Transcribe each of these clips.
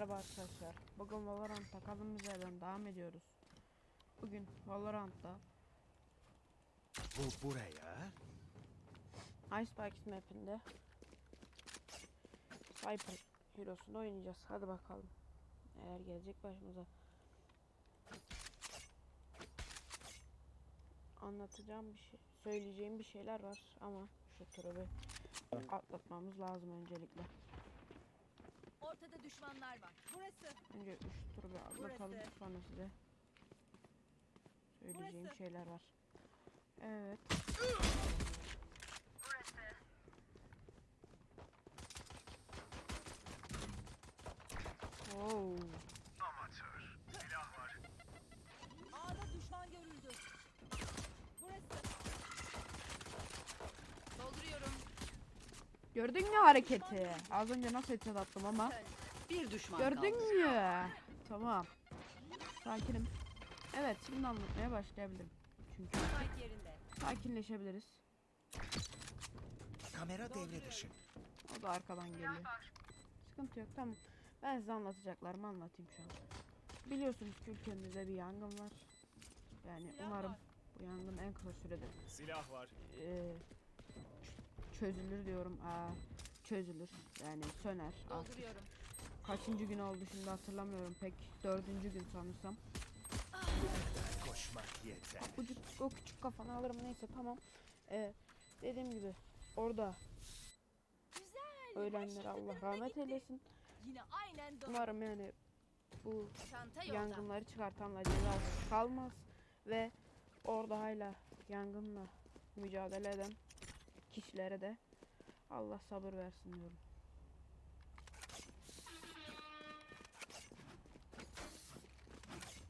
merhaba arkadaşlar. Bugün Valorant'ta kaldığımız yerden devam ediyoruz. Bugün Valorant'ta Bu buraya. Icebox map'inde Viper Hero'sunu oynayacağız. Hadi bakalım. Eğer gelecek başımıza. Anlatacağım bir şey, söyleyeceğim bir şeyler var ama şu turu bir atlatmamız lazım öncelikle. Ortada düşmanlar var. Burası. Önce üç turu bir Burası. sonra size söyleyeceğim Burası. şeyler var. Evet. Oo. A'da düşman görüldü. Burası. Dolduruyorum. Gördün mü hareketi? Az önce nasıl headshot attım ama. Bir düşman Gördün kaldı. mü? Tamam. Sakinim. Evet şimdi anlatmaya başlayabilirim. Çünkü Spike yerinde. sakinleşebiliriz. Kamera devre dışı. O da arkadan geliyor. Sıkıntı yok tamam. Ben size anlatacaklarımı anlatayım şu an. Biliyorsunuz ki ülkemizde bir yangın var. Yani Silah umarım var. bu yangın en kısa sürede Silah var. eee, çözülür diyorum. Aa, çözülür. Yani söner. Artık Dolduruyorum. kaçıncı gün oldu şimdi hatırlamıyorum pek. Dördüncü gün sanırsam. Koşmak yeter. O, küçük- o küçük kafanı alırım neyse tamam. Ee, dediğim gibi orada Güzel. ölenlere Allah rahmet eylesin. Yine aynen doğru. Umarım yani bu yangınları çıkartanlar cezasız kalmaz ve orada hala yangınla mücadele eden kişilere de Allah sabır versin diyorum.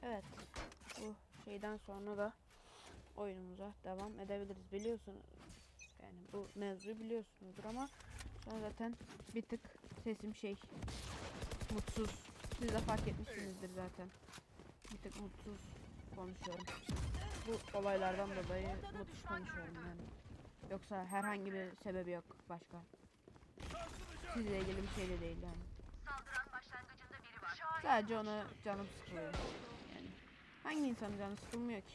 Evet. Bu şeyden sonra da oyunumuza devam edebiliriz. Biliyorsunuz yani bu mevzuyu biliyorsunuzdur ama an zaten bir tık sesim şey mutsuz. Siz de fark etmişsinizdir zaten. Bir tık mutsuz konuşuyorum. Bu olaylardan dolayı mutsuz konuşuyorum yani. Yoksa herhangi bir sebebi yok başka. Sizle ilgili bir şey de değil yani. Sadece onu canım sıkılıyor. Yani hangi insanın canı sıkılmıyor ki?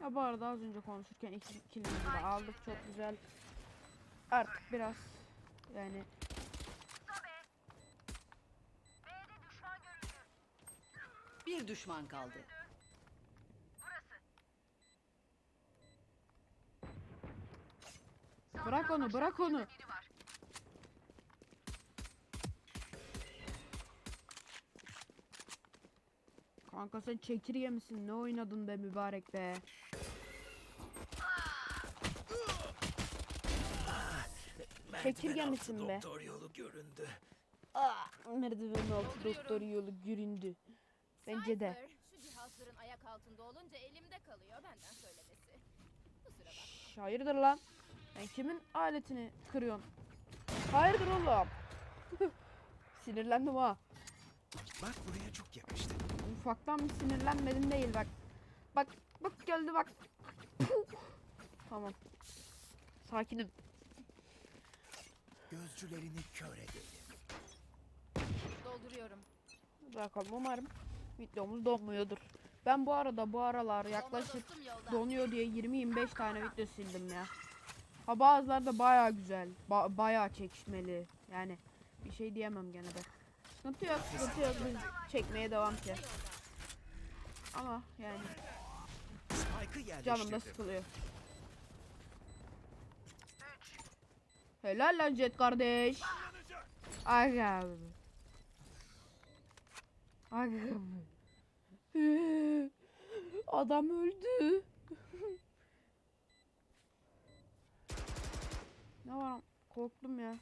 Ya bu arada az önce konuşurken iki kilimizi de aldık çok güzel. Artık biraz yani Bir düşman kaldı. Bırak onu bırak onu. Kanka sen çekirge misin? Ne oynadın be mübarek be? Çekirge misin be? Doktor yolu göründü. Aa, merdiven altı doktor yolu göründü. Bence de. Cypher, Şu cihazların ayak altında olunca elimde kalıyor benden söylemesi. Kusura bakma. Şş, hayırdır lan? Sen kimin aletini kırıyorsun? Hayırdır oğlum? Sinirlendim ha. Bak buraya çok yakıştı. Ufaktan bir sinirlenmedin değil bak. Bak bak geldi bak. Tamam. Sakinim. Gözcülerini kör edelim. Dolduruyorum. Bakalım umarım videomuz donmuyordur. Ben bu arada bu aralar yaklaşık donuyor diye 20-25 tane video sildim ya. Ha bazıları da baya güzel. Ba baya çekişmeli. Yani bir şey diyemem gene de. Sıkıntı yok, sıkıntı yok. Biz çekmeye devam ki. Ama yani canım da sıkılıyor. Helal lan Jet kardeş. Aga. Aga. Adam öldü. Ne var? Korktum ya.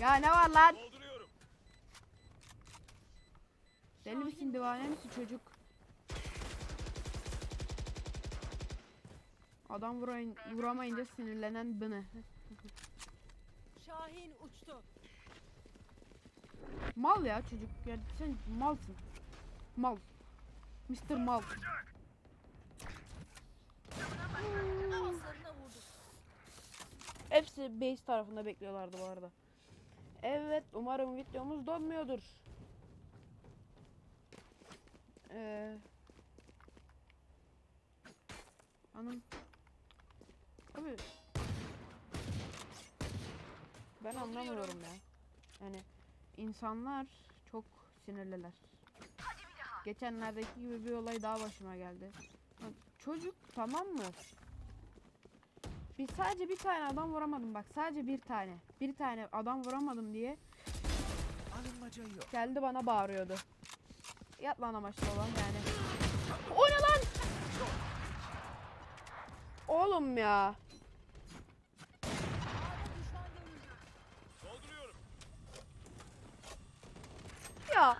Ya ne var lan? Deli misin divane misin çocuk? Adam vurayın, vuramayınca sinirlenen beni. Şahin uçtu. Mal ya çocuk. Ya sen malsın. Mal. Mr. Mal. Hepsi base tarafında bekliyorlardı bu arada. Evet umarım videomuz donmuyordur. Ee, anım. Abi. Ben anlamıyorum ya. Yani insanlar çok sinirliler. Geçenlerdeki gibi bir olay daha başıma geldi. Bak, çocuk tamam mı? Bir sadece bir tane adam vuramadım bak sadece bir tane. Bir tane adam vuramadım diye geldi bana bağırıyordu. Yat lan amaçlı olan yani. O ne lan? Oğlum ya. Ya.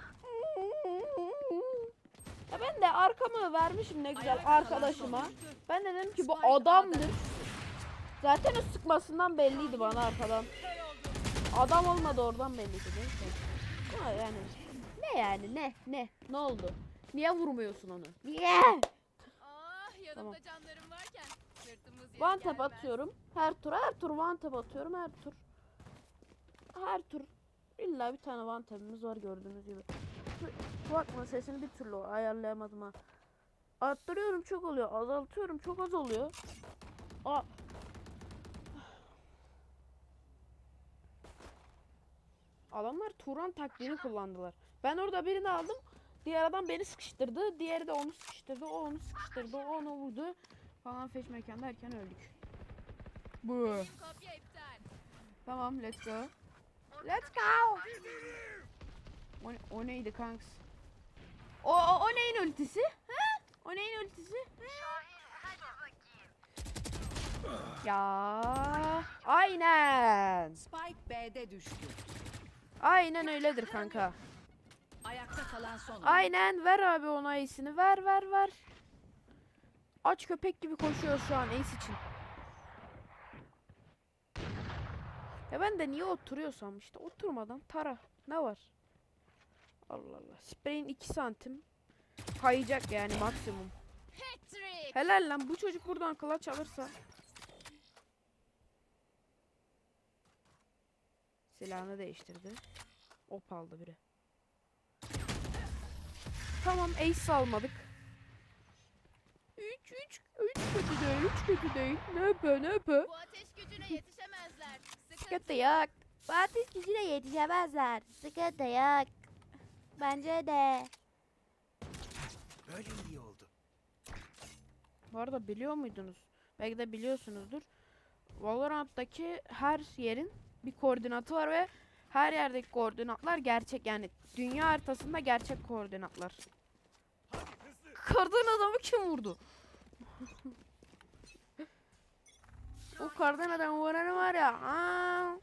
Arkamı vermişim ne güzel arkadaşıma. Ben de dedim ki bu adamdır. A'da. Zaten o sıkmasından belliydi bana arkadan. Adam olmadı oradan belliydi neyse. Yani ne yani ne ne ne oldu? Niye vurmuyorsun onu? Niye? Ah yanımda Tamam. canlarım varken One tap atıyorum. Her tur her tur one tap atıyorum her tur. Her tur illa bir tane one tap'imiz var gördüğünüz gibi. Bakma sesini bir türlü ayarlayamadım ha. Arttırıyorum çok oluyor. Azaltıyorum çok az oluyor. Aa. Adamlar Turan taktiğini kullandılar. Ben orada birini aldım. Diğer adam beni sıkıştırdı. Diğeri de onu sıkıştırdı. O onu sıkıştırdı. O onu vurdu. Falan feş mekan derken öldük. Bu. Tamam let's go. Let's go. O, o neydi kanks? O, o, o neyin ultisi? Ha? O neyin ultisi? Ya aynen. Spike B'de düştü. Aynen öyledir kanka. Ayakta kalan son. Aynen ver abi ona ace'ini ver ver ver. Aç köpek gibi koşuyor şu an ace için. Ya ben de niye oturuyorsam işte oturmadan tara. Ne var? Allah Allah. Spray'in 2 santim kayacak yani maksimum. Helal lan bu çocuk buradan kılıç alırsa. Silahını değiştirdi. Op aldı biri. Tamam ace almadık. 3 3 3 kötü değil 3 kötü değil. Ne yapıyor ne yapıyor? Bu ateş gücüne yetişemezler. Sıkıntı yok. Fatih kişiyle yetişemezler. Sıkıntı yok. Bence de. Böyle iyi oldu. Bu arada biliyor muydunuz? Belki de biliyorsunuzdur. Valorant'taki her yerin bir koordinatı var ve her yerdeki koordinatlar gerçek yani dünya haritasında gerçek koordinatlar. Kardan adamı kim vurdu? O kardan adam vuranı var ya. Aa.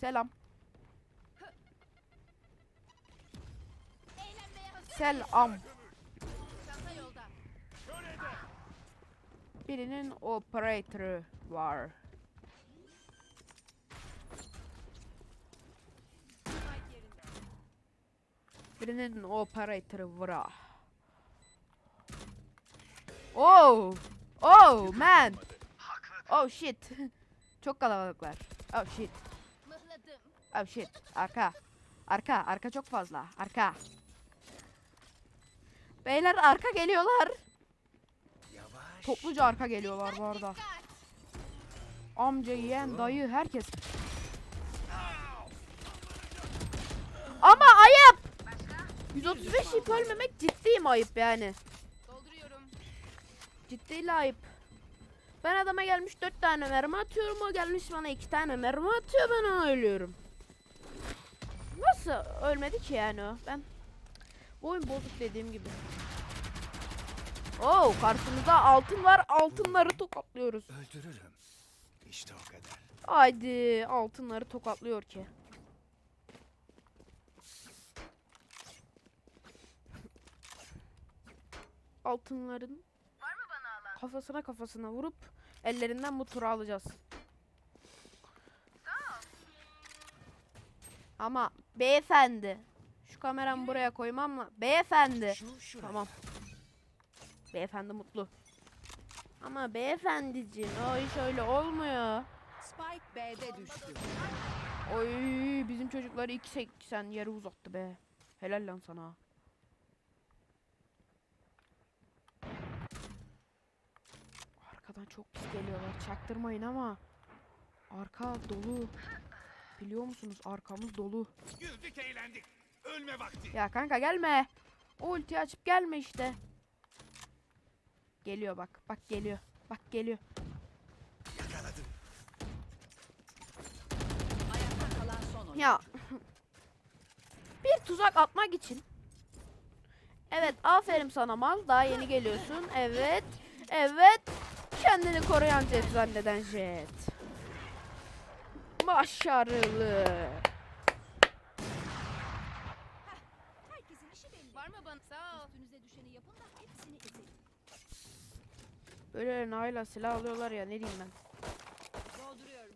Selam. Selam. Birinin operatörü var. Birinin operatörü var. Oh! Oh man! Oh shit! Çok kalabalıklar. Oh shit. Oh shit. Arka. Arka. Arka çok fazla. Arka. Beyler arka geliyorlar. Yavaş. Topluca arka geliyorlar bu arada. Amca, yeğen, dayı herkes. Ama ayıp. 135 yip ölmemek ciddiyim ayıp yani. Ciddi ayıp. Ben adama gelmiş 4 tane mermi atıyorum. O gelmiş bana 2 tane mermi atıyor. Ben ona ölüyorum. Nasıl ölmedi ki yani o? Ben bu oyun bozuk dediğim gibi. Oo karşımızda altın var. Altınları tokatlıyoruz. Öldürürüm. İşte o kadar. Haydi altınları tokatlıyor ki. Altınların kafasına kafasına vurup ellerinden bu turu alacağız. Ama beyefendi şu kameramı buraya koymam mı? Beyefendi. Tamam. Beyefendi mutlu. Ama beyefendiciğim o iş öyle olmuyor. Spike B'de düştü. Oy bizim çocukları 2.80 yere uzattı be. Helal lan sana. Arkadan çok pis geliyorlar. Çaktırmayın ama. Arka dolu. Biliyor musunuz arkamız dolu. Güldük eğlendik. Ölme vakti. Ya kanka gelme. O ultiyi açıp gelme işte. Geliyor bak. Bak geliyor. Bak geliyor. Yakaladım. Ayakta kalan son oyuncu. Ya. Bir tuzak atmak için. Evet aferin sana mal. Daha yeni geliyorsun. Evet. Evet. Kendini koruyan jet zanneden jet. Başarılı. Herkesin işi belli. Var mı bana? Sağ ol. Üstünüze düşeni yapın da hepsini ezelim. Böyle hala silah alıyorlar ya ne diyeyim ben. Dolduruyorum.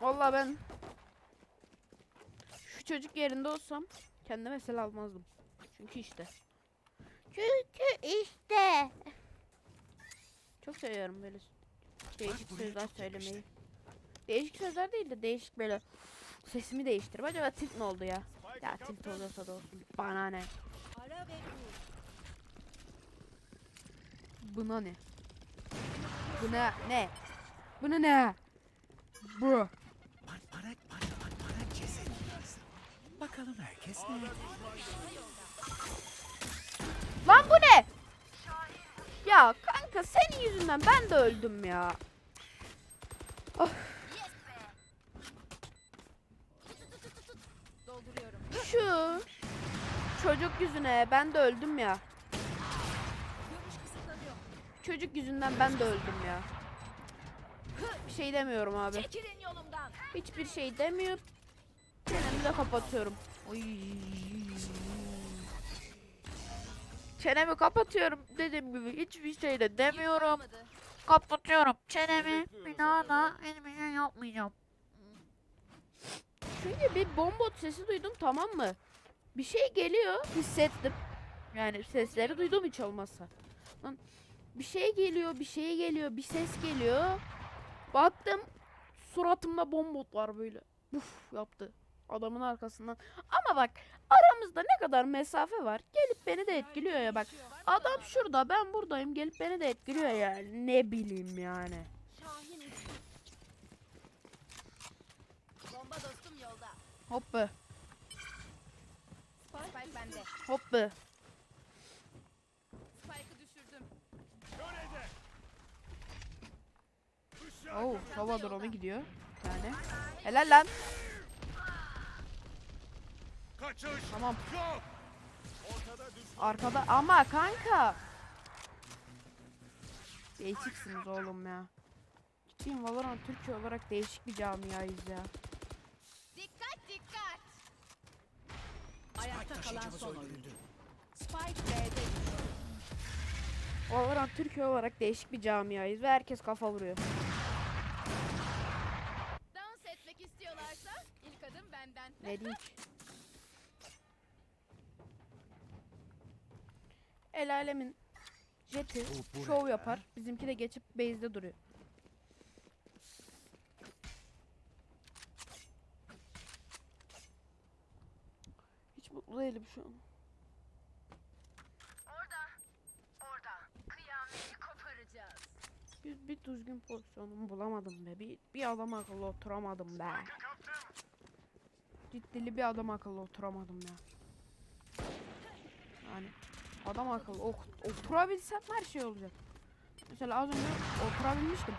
Vallahi ben şu çocuk yerinde olsam kendime silah almazdım. Çünkü işte. Çünkü işte. Çok seviyorum böyle değişik sözler söylemeyi. Değişik sözler değil de değişik böyle sesimi değiştirip acaba tilt mi oldu ya? Ya tilt oluyorsa da olsun. Bana ne? Buna ne? Buna ne? Buna ne? Bu. Bakalım herkes nerede? Lan bu ne? Ya kanka senin yüzünden ben de öldüm ya. Dolduruyorum. Şu çocuk yüzüne ben de öldüm ya. Çocuk yüzünden ben de öldüm ya. Bir şey demiyorum abi. Hiçbir şey demiyorum. Çenemi de kapatıyorum. Oy. Çenemi kapatıyorum dediğim gibi hiçbir şey de demiyorum. Kapatıyorum çenemi. Bir daha da şey yapmayacağım. Çünkü bir bombot sesi duydum tamam mı? Bir şey geliyor hissettim. Yani sesleri duydum hiç olmazsa. Lan bir şey geliyor, bir şey geliyor, bir ses geliyor. Baktım suratımda bombot var böyle. Uf yaptı. Adamın arkasından. Ama bak aramızda ne kadar mesafe var. Gelip beni de etkiliyor ya bak. Adam şurada ben buradayım gelip beni de etkiliyor ya. Ne bileyim yani. Bomba dostum yolda. Hop be Spike bende. hop be. Spike'ı düşürdüm. Oo hava drone'u gidiyor. Yani. Helal lan. Kaçış Tamam. yok. Arkada ama kanka. Değişiksiniz oğlum ya. Ciddiyim Valorant Türkiye olarak değişik bir camiayız ya. Dikkat dikkat. Ayakta kalan son oyuncu. Spike B'de. Valorant Türkiye olarak değişik bir camiayız ve herkes kafa vuruyor. Dans etmek istiyorlarsa ilk adım benden. Ne diyeyim ki? El alemin jeti şov yapar. ya? Bizimki de geçip base'de duruyor. Hiç mutlu değilim şu an. Koparacağız. Bir, bir düzgün pozisyonumu bulamadım be. Bir, bir adam akıllı oturamadım be. Ciddili bir adam akıllı oturamadım ya. Yani adam akıllı ok- oturabilsem her şey olacak. Mesela az önce oturabilmiştim.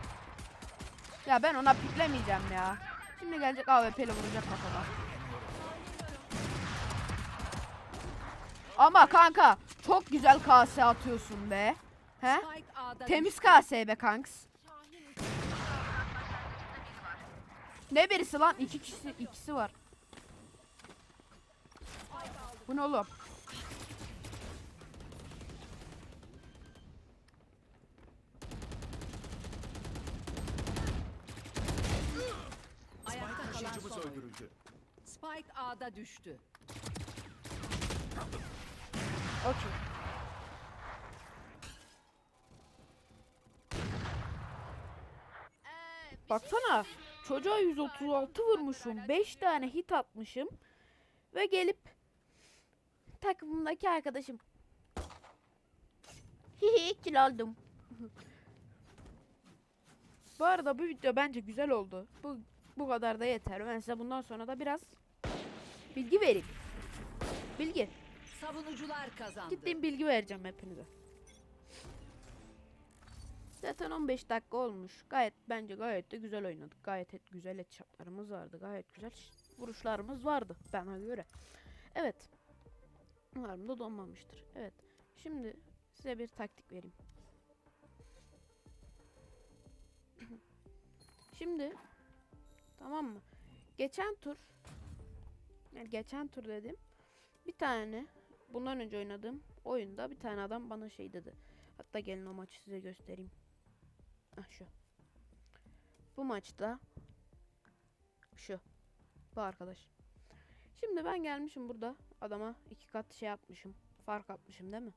Ya ben ona piklemeyeceğim ya. Şimdi gelecek AWP'li vuracak kafama. Ama kanka çok güzel kase atıyorsun be. He? Temiz kase be kanks. Ne birisi lan? İki kişi, ikisi var. Bu ne oğlum? öldürüldü. Spike A'da düştü. Okey. Ee, Baksana. Şey çocuğa 136 vurmuşum. 5 tane hit atmışım. Ve gelip takımımdaki arkadaşım. Hihi kil aldım. Bu arada bu video bence güzel oldu. Bu bu kadar da yeter. Ben size bundan sonra da biraz bilgi vereyim. Bilgi. Savunucular kazandı. Gittiğim bilgi vereceğim hepinize. Zaten 15 dakika olmuş. Gayet bence gayet de güzel oynadık. Gayet et, güzel headshotlarımız vardı. Gayet güzel vuruşlarımız vardı bana göre. Evet. Umarım da donmamıştır. Evet. Şimdi size bir taktik vereyim. Şimdi tamam mı? Geçen tur yani geçen tur dedim. Bir tane bundan önce oynadığım oyunda bir tane adam bana şey dedi. Hatta gelin o maçı size göstereyim. Ah şu. Bu maçta şu. Bu arkadaş. Şimdi ben gelmişim burada adama iki kat şey yapmışım. Fark atmışım değil mi?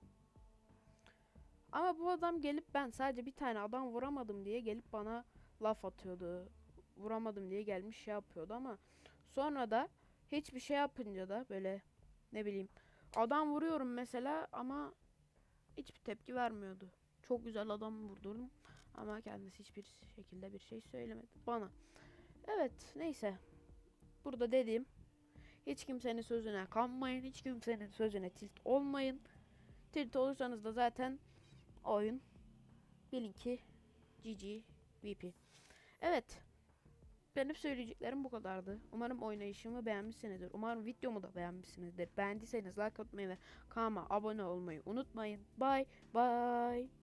Ama bu adam gelip ben sadece bir tane adam vuramadım diye gelip bana laf atıyordu. Vuramadım diye gelmiş şey yapıyordu ama sonra da hiçbir şey yapınca da böyle ne bileyim adam vuruyorum mesela ama hiçbir tepki vermiyordu. Çok güzel adam vurdurdum ama kendisi hiçbir şekilde bir şey söylemedi bana. Evet neyse. Burada dediğim hiç kimsenin sözüne kanmayın. Hiç kimsenin sözüne tilt olmayın. Tilt olursanız da zaten oyun bilin ki GG VP. Evet. Benim söyleyeceklerim bu kadardı. Umarım oynayışımı beğenmişsinizdir. Umarım videomu da beğenmişsinizdir. Beğendiyseniz like atmayı ve kanalıma abone olmayı unutmayın. Bye bye.